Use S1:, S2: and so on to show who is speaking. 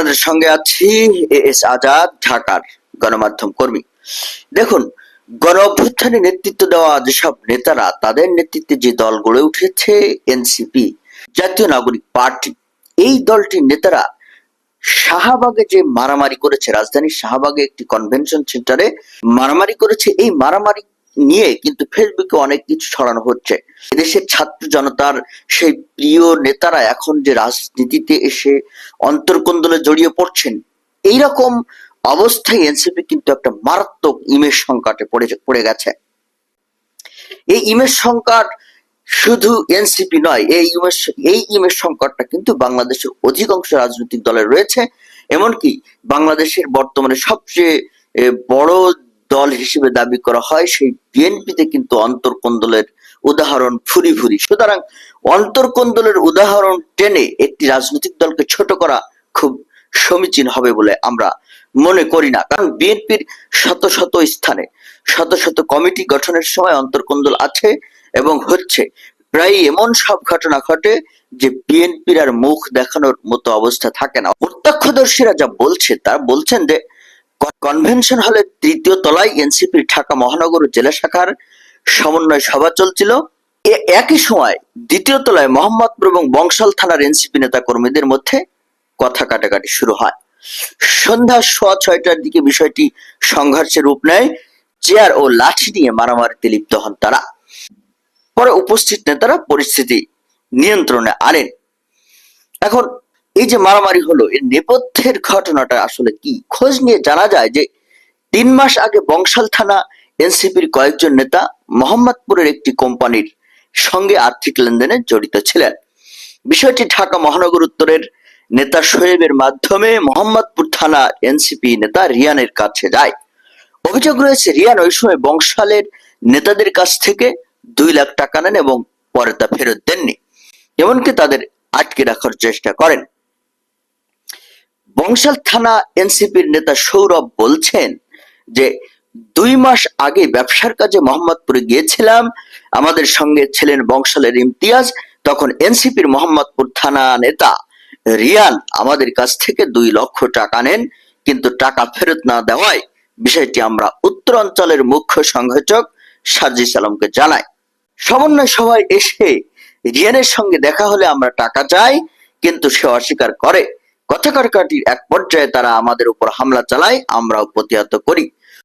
S1: আপনাদের সঙ্গে আছি এ এস আজাদ, ঢাকার গণমাধ্যম কর্মী। দেখুন গণ অভ্যুত্থানে নেতৃত্ব দেওয়া যেসব নেতারা, তাদের নেতৃত্বে যে দল গড়ে উঠেছে এনসিপি, জাতীয় নাগরিক পার্টি, এই দলটির নেতারা শাহবাগে যে মারামারি করেছে, রাজধানীর শাহবাগে একটি কনভেনশন সেন্টারে মারামারি করেছে। এই মারামারি নিয়ে কিন্তু ফেসবুকে অনেক কিছু ছড়ানো হচ্ছে। দেশের ছাত্র জনতার সেই প্রিয় নেতারা এখন যে রাজনীতিতে এসে অন্তর্কন্দলে জড়িয়ে পড়ছেন, এইরকম অবস্থায় এনসিপি কিন্তু একটা মারাত্মক ইমেজ সংকটে পড়ে পড়ে গেছে। এই ইমেজ সংকট শুধু এনসিপি নয়, এই ইমেজ এই ইমেজ সংকটটা কিন্তু বাংলাদেশের অধিকাংশ রাজনৈতিক দলের রয়েছে। এমনকি বাংলাদেশের বর্তমানে সবচেয়ে বড় দল হিসেবে দাবি করা হয়, সেই বিএনপিতে কিন্তু অন্তর্কন্দলের উদাহরণ ফুরি ফুরি সুতরাং অন্তর্কন্দলের উদাহরণ টেনে একটি রাজনৈতিক দলকে ছোট করা খুব সমীচীন হবে বলে আমরা মনে করি না। কারণ বিএনপির শত শত স্থানে, শত শত কমিটি গঠনের সময় অন্তর্কন্দল আছে এবং হচ্ছে। প্রায় এমন সব ঘটনা ঘটে যে বিএনপির আর মুখ দেখানোর মতো অবস্থা থাকে না। প্রত্যক্ষদর্শীরা যা বলছে, তারা বলছেন যে কনভেনশন হলের তৃতীয় তলায় এনসিপির ঢাকা মহানগর জেলা শাখার সমন্বয় সভা চলছিল। এ- একই সময় দ্বিতীয় তলায় মোহাম্মদপুর এবং বংশাল থানার এনসিপি নেতা কর্মীদের মধ্যে কথা কাটাকাটি শুরু হয়। সন্ধ্যা সোয়া ছয়টার দিকে বিষয়টি সংঘর্ষের রূপ নেয়। চেয়ার ও লাঠি নিয়ে মারামারিতে লিপ্ত হন তারা। পরে উপস্থিত নেতারা পরিস্থিতি নিয়ন্ত্রণে আনেন। এখন এই যে মারামারি হলো, এর নেপথ্যের ঘটনাটা আসলে কি? খোঁজ নিয়ে জানা যায় যে, তিন মাস আগে বংশাল থানা এনসিপির কয়েকজন নেতা মোহাম্মদপুরের একটি কোম্পানির সঙ্গে আর্থিক লেনদেনে জড়িত ছিলেন। বিষয়টি ঢাকা মহানগর উত্তরের নেতা শোয়েবের মাধ্যমে মোহাম্মদপুর থানা এনসিপি নেতা রিয়ানের কাছে যায়। অভিযোগ রয়েছে, রিয়ান ওই সময় বংশালের নেতাদের কাছ থেকে দুই লাখ টাকা নেন এবং পরে তা ফেরত দেননি। এমনকি তাদের আটকে রাখার চেষ্টা করেন। বংশাল থানা এনসিপির নেতা সৌরভ বলছেন যে, দুই মাস আগে ব্যবসার কাজে মোহাম্মদপুরে গিয়েছিলাম, আমাদের সঙ্গে ছিলেন বংশালের ইমতিয়াজ, তখন এনসিপির মোহাম্মদপুর থানা নেতা রিয়ান আমাদের কাছ থেকে দুই লক্ষ টাকা নেন, কিন্তু টাকা ফেরত না দেওয়ায় বিষয়টি আমরা উত্তর অঞ্চলের মুখ্য সংযোজক সাজিস আলমকে জানাই। সমন্বয় সভায় এসে রিয়ানের সঙ্গে দেখা হলে আমরা টাকা চাই, কিন্তু সে অস্বীকার করে। কথা কাটাকাটির এক পর্যায়ে তারা আমাদের উপর হামলা চালায় আমরাও প্রতিহত করি।